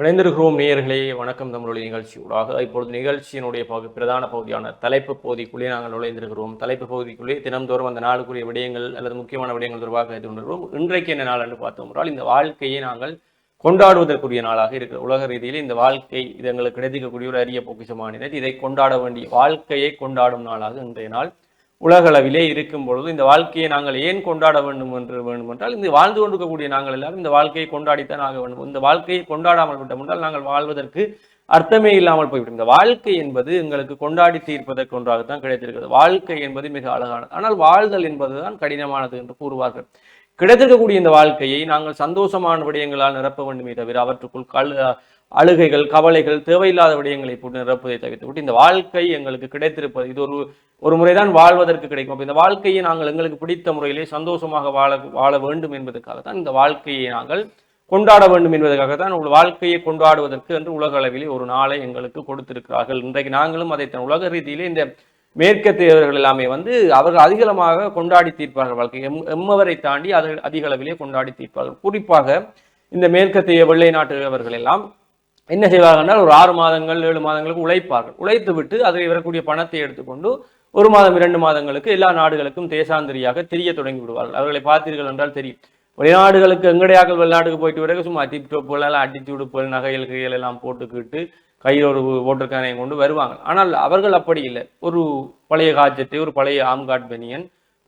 இணைந்திருக்கிறோம். நேயர்களே வணக்கம். தமிழொலி நிகழ்ச்சியூடாக இப்பொழுது நிகழ்ச்சியினுடைய பகு பிரதான பகுதியான தலைப்பு பகுதிக்குள்ளே நாங்கள் நுழைந்திருக்கிறோம். தலைப்பு பகுதிக்குள்ளே தினம்தோறும் அந்த நாளுக்குரிய விடயங்கள் அல்லது முக்கியமான விடயங்கள் தொடர்பாக இது கொண்டிருக்கிறோம் இன்றைக்கு என்ன நாள் என்று பார்த்தோம் என்றால் இந்த வாழ்க்கையை நாங்கள் கொண்டாடுவதற்குரிய நாளாக இருக்கிற உலக ரீதியில் இந்த வாழ்க்கை இது எங்களுக்கு கிடைக்கக்கூடிய ஒரு அரிய பொக்கிசமான இதை கொண்டாட வேண்டிய வாழ்க்கையை கொண்டாடும் நாளாக இன்றைய நாள். உலகளவிலே இருக்கும் பொழுது இந்த வாழ்க்கையை நாங்கள் ஏன் கொண்டாட வேண்டும் என்று வேண்டும் என்றால் இந்த வாழ்ந்து கொண்டிருக்கக்கூடிய நாங்கள் எல்லாரும் இந்த வாழ்க்கையை கொண்டாடித்தான் ஆக வேண்டும். இந்த வாழ்க்கையை கொண்டாடாமல் விட்டோம் என்றால் நாங்கள் வாழ்வதற்கு அர்த்தமே இல்லாமல் போய்விடும். இந்த வாழ்க்கை என்பது எங்களுக்கு கொண்டாடி தீர்ப்பதற்கு ஒன்றாகத்தான் கிடைத்திருக்கிறது. வாழ்க்கை என்பது மிக அழகானது. ஆனால் வாழ்தல் என்பதுதான் கடினமானது என்று கூறுவார்கள். கிடைத்திருக்கக்கூடிய இந்த வாழ்க்கையை நாங்கள் சந்தோஷமான விடயங்களால் நிரப்ப வேண்டுமே தவிர அவற்றுக்குள் கல் அழுகைகள் கவலைகள் தேவையில்லாத விடயங்களை போட்டு நிரப்புவதை தவிர்த்து விட்டு இந்த வாழ்க்கை எங்களுக்கு கிடைத்திருப்பது இது ஒரு ஒரு முறைதான் வாழ்வதற்கு கிடைக்கும். அப்போ இந்த வாழ்க்கையை நாங்கள் எங்களுக்கு பிடித்த முறையிலே சந்தோஷமாக வாழ வாழ வேண்டும் என்பதற்காக தான் இந்த வாழ்க்கையை நாங்கள் கொண்டாட வேண்டும் என்பதற்காக தான் உங்கள் வாழ்க்கையை கொண்டாடுவதற்கு என்று உலக அளவிலே ஒரு நாளை எங்களுக்கு கொடுத்திருக்கிறார்கள். இன்றைக்கு நாங்களும் அதை தன் உலக ரீதியிலே இந்த மேற்கத்தியவர்கள் எல்லாமே வந்து அவர்கள் அதிகளமாக கொண்டாடி தீர்ப்பார்கள் வாழ்க்கை எம் எம்மவரை தாண்டி அதை அதிக அளவிலே கொண்டாடி தீர்ப்பார்கள். குறிப்பாக இந்த மேற்கத்திய வெள்ளை நாட்டவர்கள் எல்லாம் என்ன செய்வார்கள் என்றால் ஒரு ஆறு மாதங்கள் ஏழு மாதங்களுக்கு உழைப்பார்கள். உழைத்து விட்டு அதில் வரக்கூடிய பணத்தை எடுத்துக்கொண்டு ஒரு மாதம் இரண்டு மாதங்களுக்கு எல்லா நாடுகளுக்கும் தேசாந்திரியாக தெரிய தொடங்கி விடுவார்கள். அவர்களை பார்த்தீர்கள் என்றால் தெரியும். வெளிநாடுகளுக்கு எங்கடையாக வெளிநாட்டுக்கு போயிட்டு வரைக்கும் சும்மா டிப்டோப்புகள் எல்லாம் அடிச்சு போல் நகைகள் கைகள் எல்லாம் போட்டுக்கிட்டு கையில் ஒரு ஓட்டர்கானையும் கொண்டு வருவாங்க. ஆனால் அவர்கள் அப்படி இல்லை. ஒரு பழைய காஜெட்டு ஒரு பழைய ஆம்காட் பெனியன்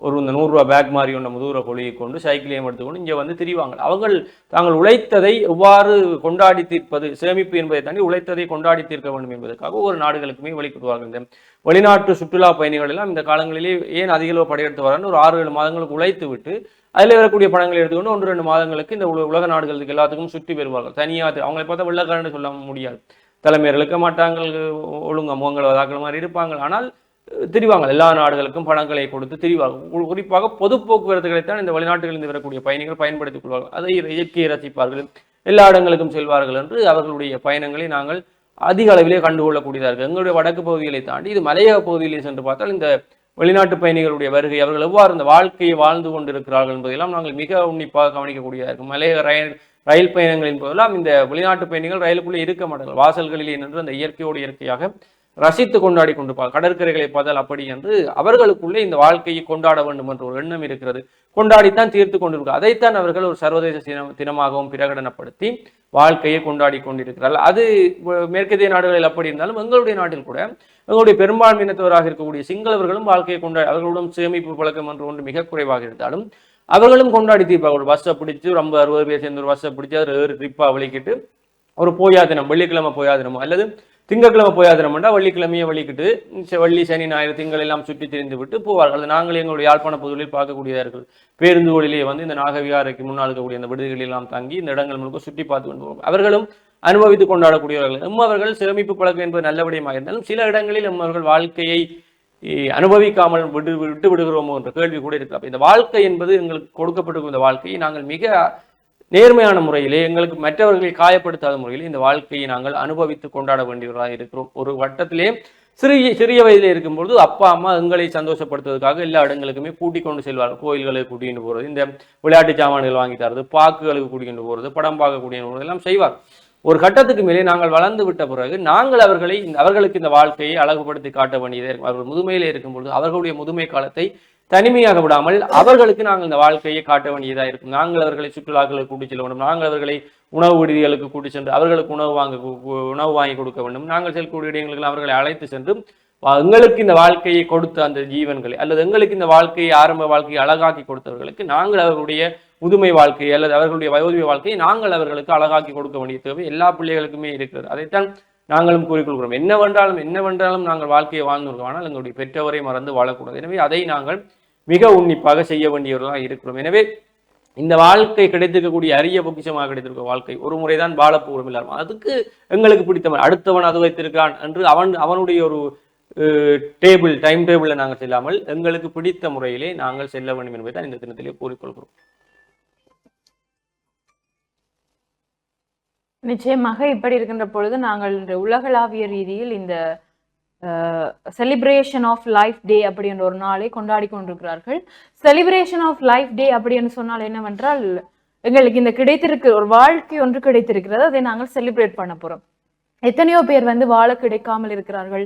ஒரு இந்த நூறுரூவா பேக் மாதிரி ஒன்று முதுகுற கொழியை கொண்டு சைக்கிளையும் எடுத்துக்கொண்டு இங்கே வந்து திரிவாங்க. அவர்கள் தாங்கள் உழைத்ததை எவ்வாறு கொண்டாடி தீர்ப்பது சேமிப்பு என்பதை தாண்டி உழைத்ததை கொண்டாடி தீர்க்க வேண்டும் என்பதற்காக ஒவ்வொரு நாடுகளுக்குமே வழிபடுவார்கள் இந்த வெளிநாட்டு சுற்றுலா பயணிகள் எல்லாம் இந்த காலங்களிலே ஏன் அதிக அளவு படையெடுத்து வரான்னு ஒரு ஆறு ஏழு மாதங்களுக்கு உழைத்து விட்டு அதில் வரக்கூடிய பணங்களை எடுத்துக்கொண்டு ஒன்று ரெண்டு மாதங்களுக்கு இந்த உலக நாடுகளுக்கு எல்லாத்துக்கும் சுற்றி பெறுவார்கள். தனியாக அவங்களை பார்த்தா வெள்ளக்காரன்னு சொல்ல முடியாது. தலைமையர் இருக்க மாட்டாங்க ஒழுங்கா முகங்கள் வதாக்கள் மாதிரி இருப்பாங்க. ஆனால் திரிவாங்க. எல்லா நாடுகளுக்கும் பணங்களை கொடுத்து திரிவாங்க. குறிப்பாக பொது போக்குவரத்துகளைத்தான் இந்த வெளிநாட்டுகளிலிருந்து வரக்கூடிய பயணிகள் பயன்படுத்திக் கொள்வார்கள் அதை இயற்கையை ரசிப்பார்கள். எல்லா இடங்களுக்கும் செல்வார்கள் என்று அவர்களுடைய பயணங்களை நாங்கள் அதிக அளவிலே கண்டுகொள்ளக்கூடியதாக இருக்கு எங்களுடைய வடக்கு பகுதிகளை தாண்டி இது மலையக பகுதியிலே சென்று பார்த்தால் இந்த வெளிநாட்டு பயணிகளுடைய வருகை அவர்கள் எவ்வாறு இந்த வாழ்க்கையை வாழ்ந்து கொண்டிருக்கிறார்கள் என்பதெல்லாம் நாங்கள் மிக உன்னிப்பாக கவனிக்கக்கூடியதாக இருக்கும். மலையக ரயில் ரயில் பயணங்களின் போதெல்லாம் இந்த வெளிநாட்டு பயணிகள் ரயிலுக்குள்ளே இருக்க மாட்டார்கள். வாசல்களிலே நின்று அந்த இயற்கையோடு இயற்கையாக ரசித்து கொண்டாடி கொண்டிருப்பார் கடற்கரைகளை பதல் அப்படி என்று அவர்களுக்குள்ளே இந்த வாழ்க்கையை கொண்டாட வேண்டும் என்ற ஒரு எண்ணம் இருக்கிறது. கொண்டாடித்தான் தீர்த்து கொண்டிருக்கிறார். அதைத்தான் அவர்கள் ஒரு சர்வதேச தினம் தினமாகவும் பிரகடனப்படுத்தி வாழ்க்கையை கொண்டாடி கொண்டிருக்கிறார்கள். அது மேற்கத்திய நாடுகளில் அப்படி இருந்தாலும் எங்களுடைய நாட்டில் கூட எங்களுடைய பெரும்பான்மையினத்தவராக இருக்கக்கூடிய சிங்களவர்களும் வாழ்க்கையை கொண்டாடி அவர்களுடன் சேமிப்பு பழக்கம் என்று ஒன்று மிக குறைவாக இருந்தாலும் அவர்களும் கொண்டாடி தீர்ப்பார்கள். பஸ்ஸை பிடிச்சி ஒரு ஐம்பது அறுபது பேர் சேர்ந்து ஒரு பஸ்ஸை பிடிச்சி அதில் ஏறு ட்ரிப்பாக விளக்கிட்டு ஒரு போயா தினம் வெள்ளிக்கிழமை போயா தினமோ அல்லது திங்கக்கிழமை போயா தினம்னா வெள்ளிக்கிழமையை வழிக்கிட்டு வெள்ளி சனி ஞாயிறு திங்கள் எல்லாம் சுற்றி திரிந்து விட்டு போவார்கள். அது நாங்கள் எங்களுடைய யாழ்ப்பாண பகுதிகளில் பார்க்கக்கூடியதார்கள் பேருந்து பேருந்துகளிலே வந்து இந்த நாகவிகாரைக்கு முன்னால் இருக்கக்கூடிய அந்த விடுதிகளில் எல்லாம் தங்கி இந்த இடங்கள் முழுக்க சுற்றி பார்த்து கொண்டு போவோம் அவர்களும் அனுபவித்து கொண்டாடக்கூடியவர்கள். எம்மவர்கள் சிரமிப்பு பழக்கம் என்பது நல்ல விடயமாக இருந்தாலும் சில இடங்களில் எம்மவர்கள் வாழ்க்கையை அனுபவிக்காமல் விட்டு விட்டு விடுகிறோமோ என்ற கேள்வி கூட இருக்கு இந்த வாழ்க்கை என்பது எங்களுக்கு கொடுக்கப்பட்டிருக்கும் இந்த வாழ்க்கையை நாங்கள் மிக நேர்மையான முறையிலே எங்களுக்கு மற்றவர்களை காயப்படுத்தாத முறையில் இந்த வாழ்க்கையை நாங்கள் அனுபவித்து கொண்டாட வேண்டியவர்களாக இருக்கிறோம். ஒரு வட்டத்திலே சிறிய சிறிய வயதிலே இருக்கும்பொழுது அப்பா அம்மா எங்களை சந்தோஷப்படுத்துவதற்காக எல்லா இடங்களுக்குமே கூட்டிக் கொண்டு செல்வார்கள். கோயில்களுக்கு கூட்டிகிட்டு போகிறது இந்த விளையாட்டு சாமான்கள் வாங்கி தரது பாக்குகளுக்கு கூட்டிகிட்டு போகிறது படம் பார்க்க கூட்டிகிட்டு போகிறது எல்லாம் செய்வார். ஒரு கட்டத்துக்கு மேலே நாங்கள் வளர்ந்து விட்ட பிறகு நாங்கள் அவர்களை இந்த- அவர்களுக்கு இந்த வாழ்க்கையை அழகுபடுத்தி காட்ட வேண்டியதே இருக்கும். அவர்கள் முதுமையிலே இருக்கும்பொழுது அவர்களுடைய முதுமை காலத்தை தனிமையாக விடாமல் அவர்களுக்கு நாங்கள் இந்த வாழ்க்கையை காட்ட வேண்டியதாக இருக்கும். நாங்கள் அவர்களை சுற்றுலாக்களுக்கு கூட்டி செல்ல வேண்டும். நாங்கள் அவர்களை உணவு விடுதிகளுக்கு கூட்டி சென்று அவர்களுக்கு உணவு வாங்க உணவு வாங்கி கொடுக்க வேண்டும். நாங்கள் செல்லக்கூடிய இடங்களுக்கு அவர்களை அழைத்து சென்று வா- எங்களுக்கு இந்த வாழ்க்கையை கொடுத்த அந்த ஜீவன்களை அல்லது எங்களுக்கு இந்த வாழ்க்கையை ஆரம்ப வாழ்க்கையை அழகாக்கி கொடுத்தவர்களுக்கு நாங்கள் அவர்களுடைய முதுமை வாழ்க்கை அல்லது அவர்களுடைய வயோதிக வாழ்க்கையை நாங்கள் அவர்களுக்கு அழகாக்கி கொடுக்க வேண்டிய தேவை எல்லா பிள்ளைகளுக்குமே இருக்கிறது. அதைத்தான் நாங்களும் கூறிக்கொள்கிறோம். என்னவென்றாலும் என்னவென்றாலும் நாங்கள் வாழ்க்கையை வாழ்ந்து ஆனால் எங்களுடைய பெற்றவரை மறந்து வாழக்கூடாது. எனவே அதை நாங்கள் மிக உன்னிப்பாக செய்ய வேண்டியவர்களாக இருக்கிறோம். எனவே இந்த வாழ்க்கை கிடைத்திருக்கக்கூடிய அரிய பொக்கிஷமாக கிடைத்திருக்க வாழ்க்கை ஒரு முறைதான் வாழப்போகிறோம் எல்லாரும் அதுக்கு எங்களுக்கு பிடித்தவன் அடுத்தவன் அது வைத்திருக்கிறான் என்று அவன் அவனுடைய ஒரு டேபிள் டைம் டேபிளில் நாங்கள் செல்லாமல் எங்களுக்கு பிடித்த முறையிலே நாங்கள் செல்ல வேண்டும் என்பதை தான் இந்த தினத்திலே கூறிக்கொள்கிறோம். நிச்சயமாக இப்படி இருக்கின்ற பொழுது நாங்கள் உலகளாவிய ரீதியில் இந்த செலிப்ரேஷன் ஆஃப் லைஃப் டே அப்படின்ற ஒரு நாளை கொண்டாடி கொண்டிருக்கிறார்கள். செலிப்ரேஷன் ஆஃப் லைஃப் டே அப்படின்னு சொன்னால் என்னவென்றால் எங்களுக்கு இந்த கிடைத்திருக்கு ஒரு வாழ்க்கை ஒன்று கிடைத்திருக்கிறது. அதை நாங்கள் செலிப்ரேட் பண்ண போறோம். எத்தனையோ பேர் வந்து வாழ கிடைக்காமல் இருக்கிறார்கள்.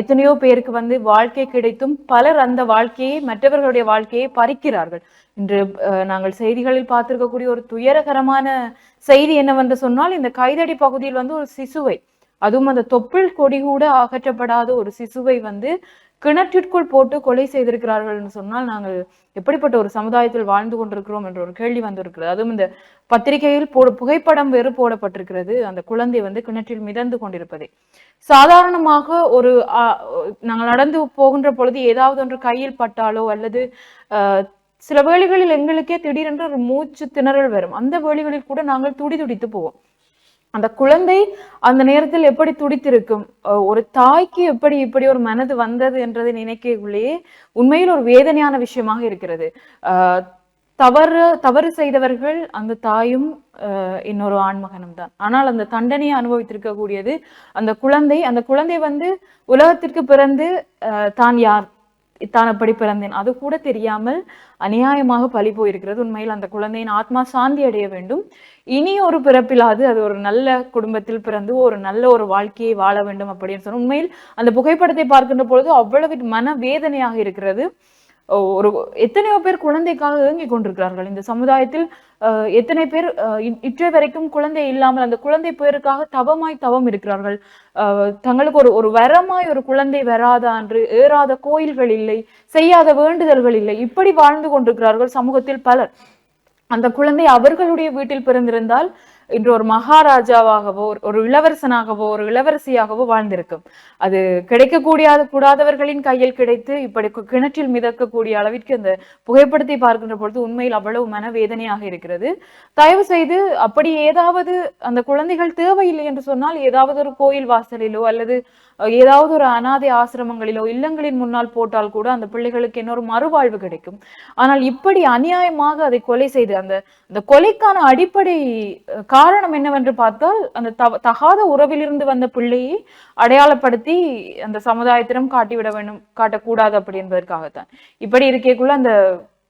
எத்தனையோ பேருக்கு வந்து வாழ்க்கை கிடைத்தும் பலர் அந்த வாழ்க்கையை மற்றவர்களுடைய வாழ்க்கையை பறிக்கிறார்கள். இன்று நாங்கள் செய்திகளில் பார்த்திருக்கக்கூடிய ஒரு துயரகரமான செய்தி என்னவென்று சொன்னால் இந்த கைதடி பகுதியில் வந்து ஒரு சிசுவை அதுவும் அந்த தொப்புள் கொடி கூட அகற்றப்படாத ஒரு சிசுவை வந்து கிணற்றிற்குள் போட்டு கொலை செய்திருக்கிறார்கள் என்று சொன்னால் நாங்கள் எப்படிப்பட்ட ஒரு சமுதாயத்தில் வாழ்ந்து கொண்டிருக்கிறோம் என்ற ஒரு கேள்வி வந்திருக்கிறது. அதுவும் இந்த பத்திரிகையில் போடு புகைப்படம் வேறு போடப்பட்டிருக்கிறது. அந்த குழந்தை வந்து கிணற்றில் மிதந்து கொண்டிருப்பதை. சாதாரணமாக ஒரு நாங்கள் நடந்து போகின்ற பொழுது ஏதாவது ஒன்று கையில் பட்டாலோ அல்லது ஆஹ், சில வேளைகளில் எங்களுக்கே திடீரென்று ஒரு மூச்சு திணறல் வரும். அந்த வேளைகளில் கூட நாங்கள் துடி துடித்து போவோம். அந்த குழந்தை அந்த நேரத்தில் எப்படி துடித்திருக்கும்? ஒரு தாய்க்கு எப்படி இப்படி ஒரு மனது வந்தது என்றதை நினைக்கக்குள்ளேயே உண்மையில் ஒரு வேதனையான விஷயமாக இருக்கிறது. தவறு தவறு செய்தவர்கள் அந்த தாயும் இன்னொரு ஆண்மகனும் தான் ஆனால் அந்த தண்டனையை அனுபவித்திருக்கக்கூடியது அந்த குழந்தை. அந்த குழந்தை வந்து உலகத்திற்கு பிறந்து தான் யார்? தான் அப்படி பிறந்தேன். அது கூட தெரியாமல் அநியாயமாக பழி போயிருக்கிறது. உண்மையில் அந்த குழந்தையின் ஆத்மா சாந்தி அடைய வேண்டும். இனி ஒரு பிறப்பிலாது. அது ஒரு நல்ல குடும்பத்தில் பிறந்து ஒரு நல்ல ஒரு வாழ்க்கையை வாழ வேண்டும் அப்படின்னு சொன்ன உண்மையில் அந்த புகைப்படத்தை பார்க்கின்ற பொழுது அவ்வளவு மன வேதனையாக இருக்கிறது. ஒரு எத்தனையோ பேர் குழந்தைக்காக இயங்கிக் கொண்டிருக்கிறார்கள். இந்த சமுதாயத்தில் அஹ், எத்தனை பேர் அஹ், இற்றை வரைக்கும் குழந்தை இல்லாமல் அந்த குழந்தை பேருக்காக தவமாய் தவம் இருக்கிறார்கள். அஹ், தங்களுக்கு ஒரு ஒரு வரமாய் ஒரு குழந்தை வராதா என்று ஏறாத கோயில்கள் இல்லை செய்யாத வேண்டுதல்கள் இல்லை இப்படி வாழ்ந்து கொண்டிருக்கிறார்கள் சமூகத்தில் பலர். அந்த குழந்தை அவர்களுடைய வீட்டில் பிறந்திருந்தால் இன்று ஒரு மகாராஜாவாகவோ ஒரு- இளவரசனாகவோ ஒரு இளவரசியாகவோ வாழ்ந்திருக்கும். அது கிடைக்கக்கூடிய கூடாதவர்களின் கையில் கிடைத்து இப்படி கிணற்றில் மிதக்கக்கூடிய அளவிற்கு அந்த புகைப்படத்தை பார்க்கின்ற பொழுது உண்மையில் அவ்வளவு மனவேதனையாக இருக்கிறது. தயவு செய்து அப்படி ஏதாவது அந்த குழந்தைகள் தேவையில்லை என்று சொன்னால் ஏதாவது ஒரு கோயில் வாசலிலோ அல்லது ஏதாவது ஒரு அனாதை ஆசிரமங்களிலோ இல்லங்களின் முன்னால் போட்டால் கூட அந்த பிள்ளைகளுக்கு இன்னொரு மறுவாழ்வு கிடைக்கும். ஆனால் இப்படி அநியாயமாக அதை கொலை செய்து அந்த அந்த கொலைக்கான அடிப்படை காரணம் என்னவென்று பார்த்தால் அந்த தவ- தகாத உறவிலிருந்து வந்த பிள்ளையை அடையாளப்படுத்தி அந்த சமுதாயத்திடம் காட்டிவிட வேண்டும் காட்டக்கூடாது அப்படி என்பதற்காகத்தான். இப்படி இருக்கேக்குள்ள அந்த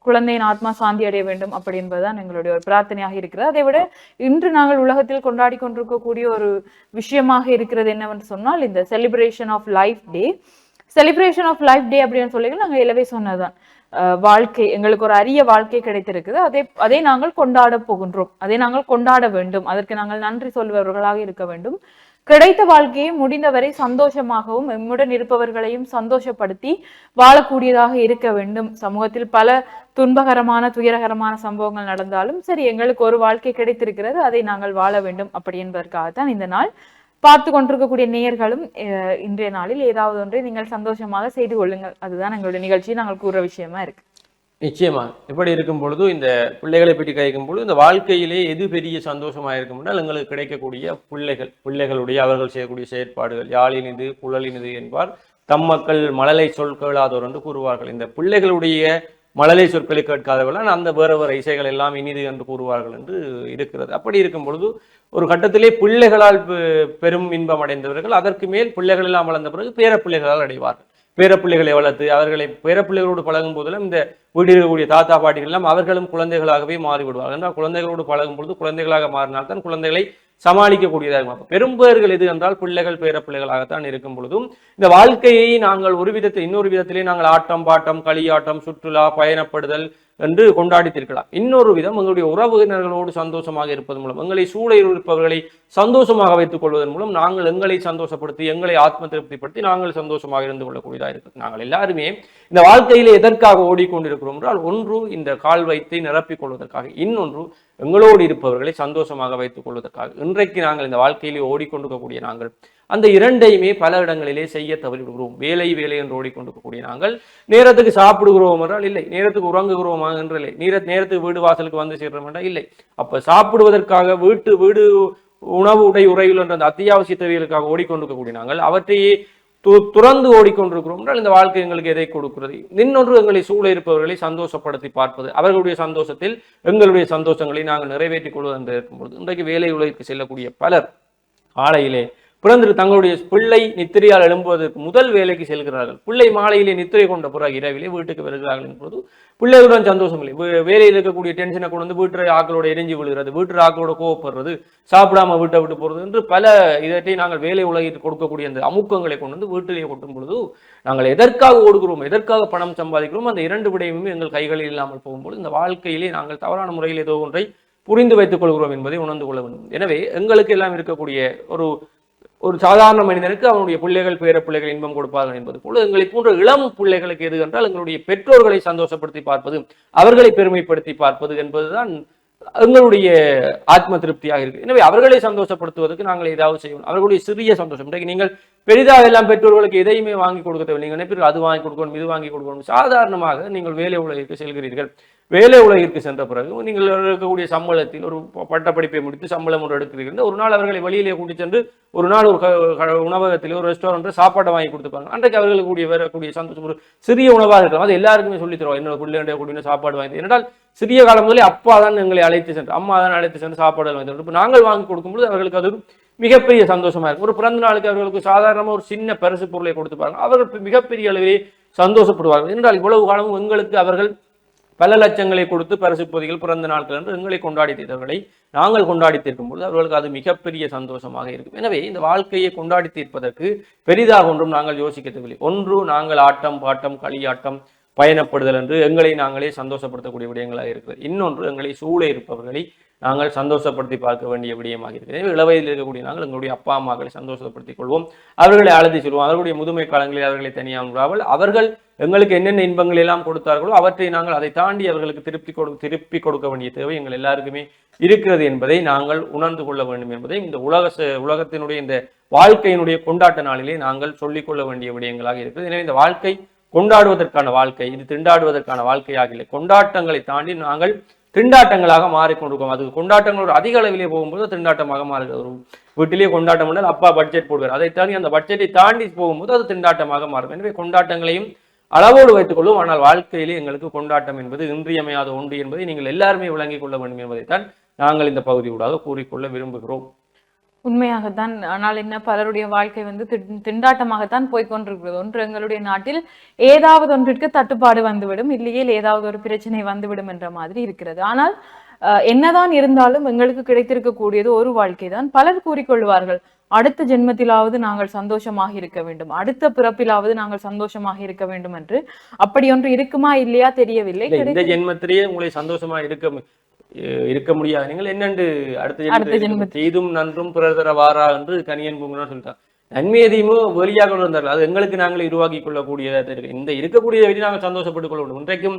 குழந்தையின் ஆத்மா சாந்தி அடைய வேண்டும் அப்படி என்பதுதான் எங்களுடைய ஒரு பிரார்த்தனையாக இருக்கிறது. அதை விட இன்று நாங்கள் உலகத்தில் கொண்டாடி கொண்டிருக்கக்கூடிய ஒரு விஷயமாக இருக்கிறது என்னவென்று சொன்னால் இந்த celebration of life day celebration of life day அப்படின்னு சொல்லி நாங்கள் இலவே சொன்னதுதான். அஹ் வாழ்க்கை எங்களுக்கு ஒரு அரிய வாழ்க்கை கிடைத்திருக்குது. அதை அதை நாங்கள் கொண்டாட போகின்றோம். அதை நாங்கள் கொண்டாட வேண்டும். அதற்கு நாங்கள் நன்றி சொல்பவர்களாக இருக்க வேண்டும். கிடைத்த வாழ்க்கையை முடிந்தவரை சந்தோஷமாகவும் எம்முடன் இருப்பவர்களையும் சந்தோஷப்படுத்தி வாழக்கூடியதாக இருக்க வேண்டும். சமூகத்தில் பல துன்பகரமான துயரகரமான சம்பவங்கள் நடந்தாலும் சரி எங்களுக்கு ஒரு வாழ்க்கை கிடைத்திருக்கிறது அதை நாங்கள் வாழ வேண்டும். அப்படி என்பதற்காகத்தான் இந்த நாள் பார்த்து கொண்டிருக்கக்கூடிய நேயர்களும் அஹ், இன்றைய நாளில் ஏதாவது ஒன்றை நீங்கள் சந்தோஷமாக செய்து கொள்ளுங்கள். அதுதான் எங்களுடைய நிகழ்ச்சி நாங்கள் கூற விஷயமா இருக்கு. நிச்சயமா. இப்படி இருக்கும் பொழுது இந்த பிள்ளைகளை பற்றி கிடைக்கும் பொழுது இந்த வாழ்க்கையிலே எது பெரிய சந்தோஷமாக இருக்கும் என்றால் எங்களுக்கு கிடைக்கக்கூடிய பிள்ளைகள் பிள்ளைகளுடைய அவர்கள் செய்யக்கூடிய செயற்பாடுகள் யாழினிது புழலினது என்பார். தம் மக்கள் மழலை சொல் என்று கூறுவார்கள். இந்த பிள்ளைகளுடைய மழலை சொற்களை கேட்காதவர்கள் அந்த வேற வேற இசைகள் எல்லாம் இனிது என்று கூறுவார்கள் என்று இருக்கிறது. அப்படி இருக்கும் பொழுது ஒரு கட்டத்திலே பிள்ளைகளால் பெ- பெரும் இன்பம் அடைந்தவர்கள் அதற்கு மேல் பிள்ளைகள் எல்லாம் வளர்ந்த பிறகு பேர பிள்ளைகளால் அடைவார்கள். பேரப்பிள்ளைகளை வளர்த்து அவர்களை பேரப்பிள்ளைகளோடு பழகும் போதெல்லாம் இந்த வீட்டில் இருக்கக்கூடிய தாத்தா பாட்டிகள் எல்லாம் அவர்களும் குழந்தைகளாகவே மாறிவிடுவார்கள். என்றால் குழந்தைகளோடு பழகும் பொழுது குழந்தைகளாக மாறினால்தான் குழந்தைகளை சமாளிக்கக்கூடியதாக இருக்கும் அப்போ பெரும்பேறுகள் எது என்றால் பிள்ளைகள் பேரப்பிள்ளைகளாகத்தான் இருக்கும் பொழுதும் இந்த வாழ்க்கையை நாங்கள் ஒரு விதத்தில் இன்னொரு விதத்திலே நாங்கள் ஆட்டம் பாட்டம் களியாட்டம் சுற்றுலா பயணப்படுதல் என்று கொண்டாடித்திருக்கலாம். இன்னொரு விதம் எங்களுடைய உறவினர்களோடு சந்தோஷமாக இருப்பதன் மூலம் எங்களை சூழல் இருப்பவர்களை சந்தோஷமாக வைத்துக் கொள்வதன் மூலம் நாங்கள் எங்களை சந்தோஷப்படுத்தி எங்களை ஆத்ம திருப்திப்படுத்தி நாங்கள் சந்தோஷமாக இருந்து கொள்ளக்கூடியதாக இருக்குது நாங்கள் எல்லாருமே இந்த வாழ்க்கையிலே எதற்காக ஓடிக்கொண்டிருக்கிறோம் என்றால் ஒன்று இந்த கால் வைத்தை நிரப்பிக் கொள்வதற்காக இன்னொன்று எங்களோடு இருப்பவர்களை சந்தோஷமாக வைத்துக் கொள்வதற்காக. இன்றைக்கு நாங்கள் இந்த வாழ்க்கையிலே ஓடிக்கொண்டிருக்கக்கூடிய நாங்கள் அந்த இரண்டையுமே பல இடங்களிலே செய்ய தவறிவிடுகிறோம். வேலை வேலை என்று ஓடிக்கொண்டிருக்கக்கூடிய நாங்கள். நேரத்துக்கு சாப்பிடுகிறோம் என்றால் இல்லை. நேரத்துக்கு உறங்குகிறோமா என்று இல்லை. நேர நேரத்துக்கு வீடு வாசலுக்கு வந்து சேர்றோம் என்றால் இல்லை. அப்போ சாப்பிடுவதற்காக வீட்டு வீடு உணவு உடை உறையில் என்ற அந்த அத்தியாவசிய தேவைகளுக்காக ஓடிக்கொண்டிருக்கக்கூடிய நாங்கள் அவற்றையே து- துறந்து ஓடிக்கொண்டிருக்கிறோம். என்றால் இந்த வாழ்க்கை எங்களுக்கு எதை கொடுக்கிறது? இன்னொன்று எங்களை சூழ இருப்பவர்களை சந்தோஷப்படுத்தி பார்ப்பது அவர்களுடைய சந்தோஷத்தில் எங்களுடைய சந்தோஷங்களை நாங்கள் நிறைவேற்றிக் கொள்வது என்று இருக்கும்பொழுது இன்றைக்கு வேலை உலகிற்கு செல்லக்கூடிய பலர் ஆலையிலே பிறந்து தங்களுடைய பிள்ளை நித்திரையால் எழும்புவதற்கு முதல் வேலைக்கு செல்கிறார்கள். பிள்ளை மாலையிலே நித்திரை கொண்ட பிறகு இரவிலே வீட்டுக்கு வருகிறார்கள் என்பது பிள்ளைகளுடன் சந்தோஷம் இல்லை. வேலையில் இருக்கக்கூடிய டென்ஷனை கொண்டு வந்து வீட்டு ஆக்களோட எரிஞ்சு விழுகிறது வீட்டு ஆக்களோட கோவப்படுறது சாப்பிடாம வீட்டை விட்டு போறது என்று பல இதற்றை நாங்கள் வேலை உலகிற்கு கொடுக்கக்கூடிய அந்த அமுக்கங்களை கொண்டு வந்து வீட்டிலே கொட்டும் பொழுது நாங்கள் எதற்காக ஓடுகிறோம் எதற்காக பணம் சம்பாதிக்கிறோம் அந்த இரண்டு விடயமும் எங்கள் கைகளில் இல்லாமல் போகும்போது இந்த வாழ்க்கையிலே நாங்கள் தவறான முறையில் ஏதோ ஒன்றை புரிந்து வைத்துக் கொள்கிறோம் என்பதை உணர்ந்து கொள்ள வேண்டும். எனவே எங்களுக்கு எல்லாம் இருக்கக்கூடிய ஒரு ஒரு சாதாரண மனிதனுக்கு அவனுடைய பிள்ளைகள் பேர பிள்ளைகள் இன்பம் கொடுப்பார்கள் என்பது போல எங்களை போன்ற இளம் பிள்ளைகளுக்கு எது என்றால் எங்களுடைய பெற்றோர்களை சந்தோஷப்படுத்தி பார்ப்பது அவர்களை பெருமைப்படுத்தி பார்ப்பது என்பதுதான் எங்களுடைய ஆத்ம திருப்தியாக இருக்கு. எனவே அவர்களை சந்தோஷப்படுத்துவதற்கு நாங்கள் ஏதாவது செய்யணும் அவர்களுடைய சிறிய சந்தோஷம். இன்றைக்கு நீங்கள் பெரிதாக எல்லாம் பெற்றோர்களுக்கு எதையுமே வாங்கி கொடுக்க தேவை நீங்கள் நினைப்பீர்கள் அது வாங்கி கொடுக்கணும் இது வாங்கி கொடுக்கணும். சாதாரணமாக நீங்கள் வேலை உலகிற்கு செல்கிறீர்கள். வேலை உலகிற்கு சென்ற பிறகு நீங்கள் இருக்கக்கூடிய சம்பளத்தில் ஒரு பட்டப்படிப்பை முடித்து சம்பளம் ஒன்று எடுக்கிறீர்கள். ஒரு நாள் அவர்களை வெளியிலே கூட்டி சென்று ஒரு நாள் ஒரு க- க- உணவகத்தில் ஒரு ரெஸ்டாரண்ட்டில் சாப்பாடு வாங்கி கொடுத்துப்பாங்க அன்றைக்கு அவர்களுக்கு கூடிய வரக்கூடிய சந்தோஷம் ஒரு சிறிய உணவாக இருக்கலாம். அது எல்லாருக்குமே சொல்லித் தருவோம் என்னோட பிள்ளை கூடிய சாப்பாடு வாங்கி என்றால் சிறிய காலம் முதலே அப்பா தான் எங்களை அழைத்து சென்று அம்மா தான் அழைத்து சென்று சாப்பாடு வாங்கி தருவாங்க. நாங்கள் வாங்கி கொடுக்கும்போது அவர்களுக்கு அது ஒரு மிகப்பெரிய சந்தோஷமா இருக்கும். ஒரு பிறந்த நாளுக்கு அவர்களுக்கு சாதாரணமாக ஒரு சின்ன பரிசு பொருளை கொடுத்து பாருங்க. அவர்கள் மிகப்பெரிய அளவிலே சந்தோஷப்படுவார்கள். என்றால் இவ்வளவு காலமும் எங்களுக்கு அவர்கள் பல லட்சங்களை கொடுத்து பரிசு பொதிகள் பிறந்த நாட்கள் என்று எங்களை கொண்டாடி தீர்த்தவர்களை நாங்கள் கொண்டாடி தீர்க்கும் பொழுது அவர்களுக்கு அது மிகப்பெரிய சந்தோஷமாக இருக்கும். எனவே இந்த வாழ்க்கையை கொண்டாடி தீர்ப்பதற்கு பெரிதாக ஒன்றும் நாங்கள் யோசிக்க தேவையில்லை ஒன்று நாங்கள் ஆட்டம் பாட்டம் களியாட்டம் பயணப்படுதல் என்று எங்களை நாங்களே சந்தோஷப்படுத்தக்கூடிய விடயங்களாக இருக்கிறது இன்னொன்று எங்களை சூழ இருப்பவர்களை நாங்கள் சந்தோஷப்படுத்தி பார்க்க வேண்டிய விடயமாக இருக்கிறது எனவே இளவயதில் இருக்கக்கூடிய நாங்கள் எங்களுடைய அப்பா அம்மாக்களை சந்தோஷப்படுத்திக் கொள்வோம். அவர்களை அழுதி செல்வோம். அவர்களுடைய முதுமை காலங்களில் அவர்களை தனியாக விடாமல் அவர்கள் எங்களுக்கு என்னென்ன இன்பங்கள் எல்லாம் கொடுத்தார்களோ அவற்றை நாங்கள் அதை தாண்டி அவர்களுக்கு திருப்பி கொடு திருப்பி கொடுக்க வேண்டிய தேவை எங்கள் எல்லாருக்குமே இருக்கிறது என்பதை நாங்கள் உணர்ந்து கொள்ள வேண்டும் என்பதை இந்த உலக ச- உலகத்தினுடைய இந்த வாழ்க்கையினுடைய கொண்டாட்ட நாளிலே நாங்கள் சொல்லிக்கொள்ள வேண்டிய விடயங்களாக இருக்கிறது எனவே இந்த வாழ்க்கை கொண்டாடுவதற்கான வாழ்க்கை இது திண்டாடுவதற்கான வாழ்க்கையாக இல்லை. கொண்டாட்டங்களை தாண்டி நாங்கள் திண்டாட்டங்களாக மாறிக்கொண்டிருக்கோம். அது கொண்டாட்டங்கள் ஒரு அதிக அளவிலே போகும்போது திண்டாட்டமாக மாறுகிறது. ஒரு வீட்டிலேயே கொண்டாட்டம் பண்ணால் அப்பா பட்ஜெட் போடுவார். அதை தாண்டி அந்த பட்ஜெட்டை தாண்டி போகும்போது அது திண்டாட்டமாக மாறும். எனவே கொண்டாட்டங்களையும் அளவோடு வைத்துக் கொள்வோம். ஆனால் வாழ்க்கையிலே எங்களுக்கு கொண்டாட்டம் என்பது இன்றியமையாத ஒன்று என்பதை நீங்கள் எல்லாருமே விளங்கிக் கொள்ள வேண்டும் என்பதைத்தான் நாங்கள் இந்த பகுதியூடாக கூறிக்கொள்ள விரும்புகிறோம். உண்மையாகத்தான் ஆனால் என்ன பலருடைய வாழ்க்கை வந்து திண்- திண்டாட்டமாகத்தான் போய்க்கொண்டிருக்கிறது. ஒன்று எங்களுடைய நாட்டில் ஏதாவது ஒன்றிற்கு தட்டுப்பாடு வந்துவிடும். இல்லையேல் ஏதாவது ஒரு பிரச்சனை வந்துவிடும் என்ற மாதிரி இருக்கிறது. ஆனால் அஹ், என்னதான் இருந்தாலும் எங்களுக்கு கிடைத்திருக்கக்கூடியது ஒரு வாழ்க்கை தான் பலர் கூறிக்கொள்வார்கள் அடுத்த ஜென்மத்திலாவது நாங்கள் சந்தோஷமாக இருக்க வேண்டும். அடுத்த பிறப்பிலாவது நாங்கள் சந்தோஷமாக இருக்க வேண்டும் என்று. அப்படி ஒன்று இருக்குமா இல்லையா தெரியவில்லை. இந்த ஜென்மத்திலேயே உங்களை சந்தோஷமா இருக்க இருக்க முடியாது. நீங்கள் என்னண்டு அடுத்த. செய்தும் நன்றும் பிறர் தர வாரா என்று கனியன் பூங்குனா சொல்லிட்டான் நன்மையதையும் வெளியாக கொண்டு வந்தார்கள் அது எங்களுக்கு நாங்களே உருவாக்கி கொள்ளக்கூடியதாக இருக்கு இந்த இருக்கக்கூடியதை வச்சு நாங்கள் சந்தோஷப்பட்டுக் கொள்ள வேண்டும். இன்றைக்கும்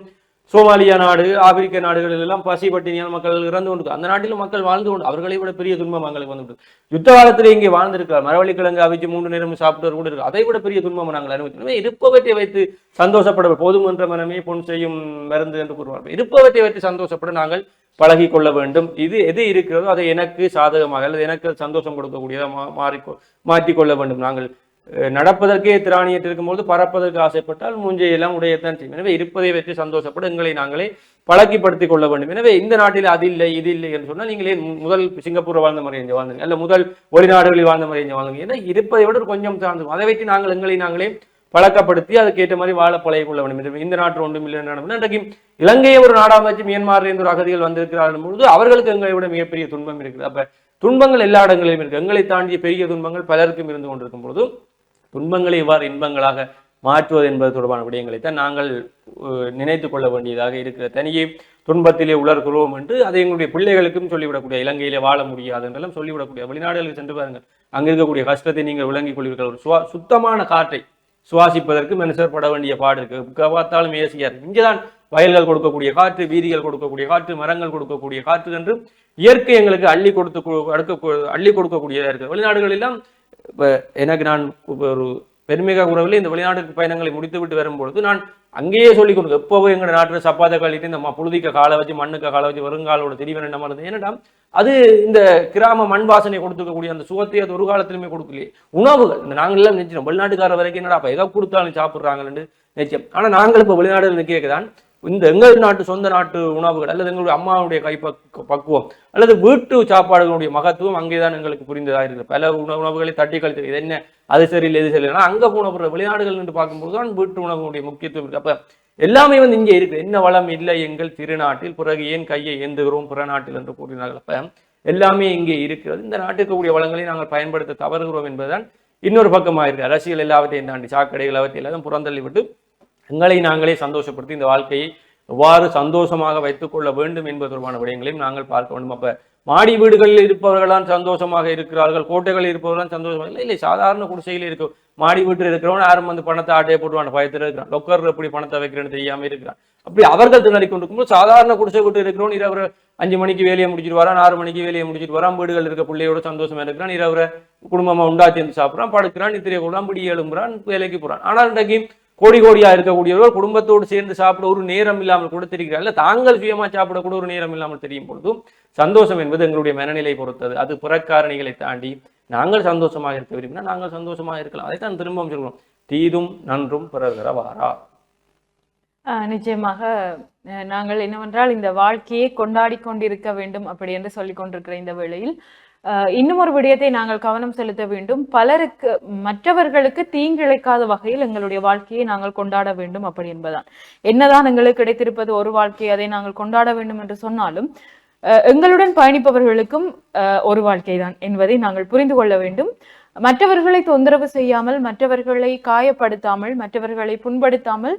சோமாலியா நாடு ஆப்பிரிக்க நாடுகளில் எல்லாம் பசி பட்டினியால் மக்கள் இறந்து கொண்டு அந்த நாட்டிலும் மக்கள் வாழ்ந்து கொண்டு அவர்களை விட பெரிய துன்பம் எங்களுக்கு வந்து யுத்த காலத்தில் இங்கே வாழ்ந்திருக்கிறார். மரவள்ளி கிழங்கு அவிச்சு மூன்று நேரம் சாப்பிட்டு கூட இருக்கு அதை விட பெரிய துன்பம் நாங்கள் அனுபவிக்கிறோம் இருப்பவற்றை வைத்து சந்தோஷப்பட போதும் என்ற மனமே பொன் செய்யும் மருந்து என்று கூறுவார்கள். இருப்பவற்றை வைத்து சந்தோஷப்பட நாங்கள் பழகி கொள்ள வேண்டும். இது எது இருக்கிறதோ அதை எனக்கு சாதகமாக அல்லது எனக்கு சந்தோஷம் கொடுக்கக்கூடியதாக மா மாறிக்கொ மாற்றிக்கொள்ள வேண்டும். நாங்கள் நடப்பதற்கே திராணியற்று இருக்கும்போது பறப்பதற்கு ஆசைப்பட்டால் மூஞ்சையெல்லாம் உடையத்தான் செய்யும். எனவே இருப்பதை வைத்து சந்தோஷப்பட எங்களை நாங்களே பழக்கிப்படுத்திக் கொள்ள வேண்டும். எனவே இந்த நாட்டில் அது இல்லை இது இல்லை என்று சொன்னால் நீங்களே முதல் சிங்கப்பூர் வாழ்ந்த முறை இங்கே வாழ்ந்தீங்க. அல்ல முதல் வெளிநாடுகளில் வாழ்ந்த முறை இங்கே வாழ்ந்தீங்க. ஏன்னா இருப்பதை விட கொஞ்சம் சார்ந்து அதை வைத்து நாங்கள் எங்களை நாங்களே பழக்கப்படுத்தி அதுக்கேற்ற மாதிரி வாழ பழகிக் கொள்ள வேண்டும். இந்த- இந்த நாட்டு ஒன்றும் இல்லை நடந்து இன்றைக்கு இலங்கையை ஒரு நாடாக வச்சு மியான்மரில் ஒரு அகதிகள் வந்திருக்கிறார்கள் பொழுது அவர்களுக்கு எங்களை விட மிகப்பெரிய துன்பம் இருக்குது அப்ப துன்பங்கள் எல்லா இடங்களிலும் இருக்கு. எங்களை தாண்டிய பெரிய துன்பங்கள் பலருக்கும் இருந்து கொண்டிருக்கும் பொழுது துன்பங்களை இவ்வாறு இன்பங்களாக மாற்றுவது என்பது தொடர்பான விடயங்களைத்தான் நாங்கள் நினைத்து கொள்ள வேண்டியதாக இருக்கிற தனியே துன்பத்திலே உலர்கிறோம் என்று அதை எங்களுடைய பிள்ளைகளுக்கும் சொல்லிவிடக்கூடிய இலங்கையிலே வாழ முடியாது என்றெல்லாம் சொல்லிவிடக்கூடிய வெளிநாடுகளுக்கு சென்று பாருங்கள். அங்க இருக்கக்கூடிய கஷ்டத்தை நீங்கள் விளங்கிக் கொள்வீர்கள். ஒரு சுவா சுத்தமான காற்றை சுவாசிப்பதற்கு மனுஷர் பட வேண்டிய பாடு இருக்கு. எங்க பார்த்தாலும் ஏசியார். இங்கேதான் வயல்கள் கொடுக்கக்கூடிய காற்று வீதிகள் கொடுக்கக்கூடிய காற்று மரங்கள் கொடுக்கக்கூடிய காற்று என்று இயற்கை எங்களுக்கு அள்ளி கொடுத்து அடுக்க அள்ளி கொடுக்கக்கூடியதாக இருக்குது வெளிநாடுகளெல்லாம் இப்ப எனக்கு நான் ஒரு பெருமிக உறவில் இந்த வெளிநாட்டு பயணங்களை முடித்துவிட்டு வரும்பொழுது நான் அங்கேயே சொல்லி கொடுங்க. எப்போவோ எங்கள் நாட்டில் சப்பாத்தை கழிட்டு இந்த புழுதிக்க காலை வச்சு மண்ணுக்க காலை வச்சு வருங்காலோட திரிவன் என்ன இருந்தது ஏன்னா அது இந்த கிராம மண் வாசனை கொடுத்துக்கக்கூடிய அந்த சுகத்தை அது ஒரு காலத்திலுமே கொடுக்கலையே. உணவுகள். இந்த நாங்களெல்லாம் நினைச்சோம் நினைச்சிடும் வெளிநாட்டுக்கார வரைக்கும் என்னடா அப்போ எதை கொடுத்தாலும் சாப்பிட்றாங்கன்னு நிச்சயம் ஆனா நாங்கள் இப்போ வெளிநாடுகள் கேட்குதான் இந்த எங்கள் நாட்டு சொந்த நாட்டு உணவுகள் அல்லது எங்களுடைய அம்மாவுடைய கை பக்குவம் அல்லது வீட்டு சாப்பாடுகளுடைய மகத்துவம் அங்கேதான் எங்களுக்கு புரிந்ததாக இருக்குது. பல உணவு உணவுகளை தட்டி கழித்து இது என்ன? அது சரியில்லை இது சரியில்லை. அங்க போன பிறகு வெளிநாடுகள் என்று பார்க்கும்போது தான் வீட்டு உணவுடைய முக்கியத்துவம் இருக்கு அப்போ எல்லாமே வந்து இங்கே இருக்கு என்ன வளம்? இல்லை எங்கள் திருநாட்டில். பிறகு ஏன் கையை ஏந்துகிறோம்? பிற நாட்டில் என்று கூறினார்கள். அப்ப எல்லாமே இங்கே இருக்கிறது. இந்த நாட்டில் கூடிய வளங்களை நாங்கள் பயன்படுத்த தவறுகிறோம் என்பதுதான் இன்னொரு பக்கமாக இருக்குது அரசியல் எல்லாவற்றையும் தாண்டி சாக்கடைகள் அவற்றை எல்லாம் புறந்தள்ளி விட்டு எங்களை நாங்களே சந்தோஷப்படுத்தி இந்த வாழ்க்கையை எவ்வாறு சந்தோஷமாக வைத்துக் கொள்ள வேண்டும் என்பது தொடர்பான விடயங்களையும் நாங்கள் பார்க்க வேண்டும். அப்ப மாடி வீடுகளில் இருப்பவர்களால் சந்தோஷமாக இருக்கிறார்கள் கோட்டைகளில் இருப்பவர்கள் சந்தோஷமாக இல்லை இல்லை சாதாரண குடிசையில் இருக்க. மாடி வீட்டில் இருக்கிறவன் யாரும் வந்து பணத்தை ஆட்டையை போட்டுவான பயத்தில் இருக்கிறான் லொக்கர் எப்படி பணத்தை வைக்கிறேன்னு தெரியாமல் இருக்கிறான். அப்படி அவர்கள் திணறி கொண்டிருக்கும்போது சாதாரண குடிசை வீட்டு இருக்கிறவன் இரவு அஞ்சு மணிக்கு வேலையை முடிச்சிட்டு வரான் ஆறு மணிக்கு வேலையை முடிச்சிட்டு வரான் வீடுகள் இருக்க பிள்ளையோட சந்தோஷமா இருக்கிறான் இரவு குடும்பமா உண்டாத்தி வந்து சாப்பிட்றான் படுக்கிறான் நித்திரை கொள்றான் பிடி எழும்புறான் வேலைக்கு போறான். ஆனால் இன்றைக்கு கோடி கோடியா இருக்கக்கூடியவர்கள் குடும்பத்தோடு சேர்ந்து சாப்பிட ஒரு நேரம் இல்லாமல் கூட தெரிகிறார்கள். தாங்கள் சுயமா சாப்பிட கூட ஒரு நேரம் இல்லாமல் தெரியும் பொழுதும் சந்தோஷம் என்பது எங்களுடைய மனநிலை பொறுத்தது. அது புறக்காரணிகளை தாண்டி நாங்கள் சந்தோஷமாக இருக்க விரும்பினா நாங்கள் சந்தோஷமாக இருக்கலாம். அதைத்தான் திரும்பவும் சொல்கிறோம். தீதும் நன்றும் பிறர்கிற வாரா நிச்சயமாக அஹ் நாங்கள் என்னவென்றால் இந்த வாழ்க்கையை கொண்டாடி கொண்டிருக்க வேண்டும் அப்படி என்று சொல்லிக் கொண்டிருக்கிற இந்த வேளையில் இன்னும் ஒரு விடயத்தை நாங்கள் கவனம் செலுத்த வேண்டும். பலருக்கு மற்றவர்களுக்கு தீங்கிழைக்காத வகையில் எங்களுடைய வாழ்க்கையை நாங்கள் கொண்டாட வேண்டும் அப்படி என்பதுதான். என்னதான் எங்களுக்கு கிடைத்திருப்பது ஒரு வாழ்க்கை அதை நாங்கள் கொண்டாட வேண்டும் என்று சொன்னாலும் அஹ் எங்களுடன் பயணிப்பவர்களுக்கும் அஹ் ஒரு வாழ்க்கை தான் என்பதை நாங்கள் புரிந்து கொள்ள வேண்டும். மற்றவர்களை தொந்தரவு செய்யாமல் மற்றவர்களை காயப்படுத்தாமல் மற்றவர்களை புண்படுத்தாமல்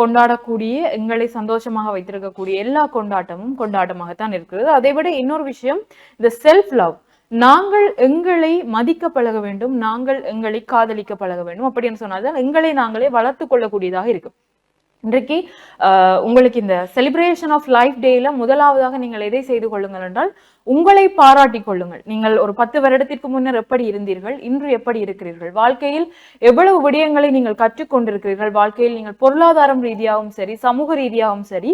கொண்டாடக்கூடிய எங்களை சந்தோஷமாக வைத்திருக்கக்கூடிய எல்லா கொண்டாட்டமும் கொண்டாட்டமாகத்தான் இருக்கிறது. அதை விட இன்னொரு விஷயம் இந்த செல்ஃப் லவ் நாங்கள் எங்களை மதிக்க பழக வேண்டும் நாங்கள் எங்களை காதலிக்க பழக வேண்டும். அப்படின்னு சொன்னால்தான் எங்களை நாங்களே வளர்த்து கொள்ளக்கூடியதாக இருக்கும் இன்றைக்கு ஆஹ் உங்களுக்கு இந்த செலிப்ரேஷன் ஆஃப் லைஃப் டேல முதலாவதாக நீங்கள் எதை செய்து கொள்ளுங்கள் என்றால் உங்களை பாராட்டிக் கொள்ளுங்கள். நீங்கள் ஒரு பத்து வருடத்திற்கு முன்னர் எப்படி இருந்தீர்கள் இன்று எப்படி இருக்கிறீர்கள்? வாழ்க்கையில் எவ்வளவு விடயங்களை நீங்கள் கற்றுக்கொண்டிருக்கிறீர்கள் வாழ்க்கையில் நீங்கள் பொருளாதாரம் ரீதியாகவும் சரி சமூக ரீதியாகவும் சரி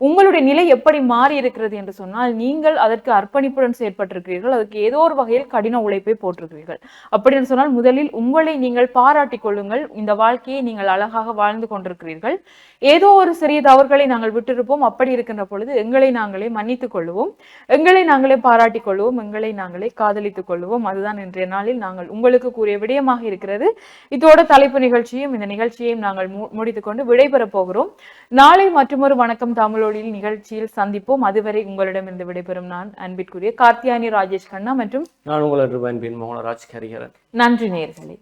உங்களுடைய நிலை எப்படி மாறி இருக்கிறது என்று சொன்னால் நீங்கள் அதற்கு அர்ப்பணிப்புடன் செயற்பட்டிருக்கிறீர்கள். அதுக்கு ஏதோ ஒரு வகையில் கடின உழைப்பை போட்டிருக்கிறீர்கள். அப்படின்னு சொன்னால் முதலில் உங்களை நீங்கள் பாராட்டி கொள்ளுங்கள். இந்த வாழ்க்கையை நீங்கள் அழகாக வாழ்ந்து கொண்டிருக்கிறீர்கள். ஏதோ ஒரு சிறிய தவறுகளை நாங்கள் விட்டிருப்போம். அப்படி இருக்கின்ற பொழுது எங்களை நாங்களே மன்னித்துக் கொள்வோம் எங்களை நாங்களே பாராட்டி கொள்வோம் எங்களை நாங்களே காதலித்துக் கொள்வோம் அதுதான் இன்றைய நாளில் நாங்கள் உங்களுக்கு கூறிய விடயமாக இருக்கிறது. இதோட தலைப்பு நிகழ்ச்சியும் இந்த நிகழ்ச்சியையும் நாங்கள் முடித்துக்கொண்டு விடைபெறப் போகிறோம். நாளை மற்றொரு வணக்கம் தமிழ் தமிழொலியில் நிகழ்ச்சியில் சந்திப்போம். அதுவரை உங்களிடமிருந்து விடைபெறும் நான் அன்பிற்குரிய கார்த்தியானி ராஜேஷ் கண்ணா மற்றும் நான் உங்களது பின் மோகனராஜ் ஹரிஹரன். நன்றி நேயர்களே.